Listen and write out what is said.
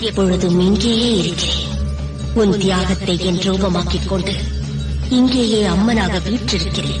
எப்பொழுதும் இங்கேயே இருக்கிறேன். உன் தியாகத்தை என் ரூபமாக்கிக் கொண்டு இங்கேயே அம்மனாக வீற்றிருக்கிறேன்.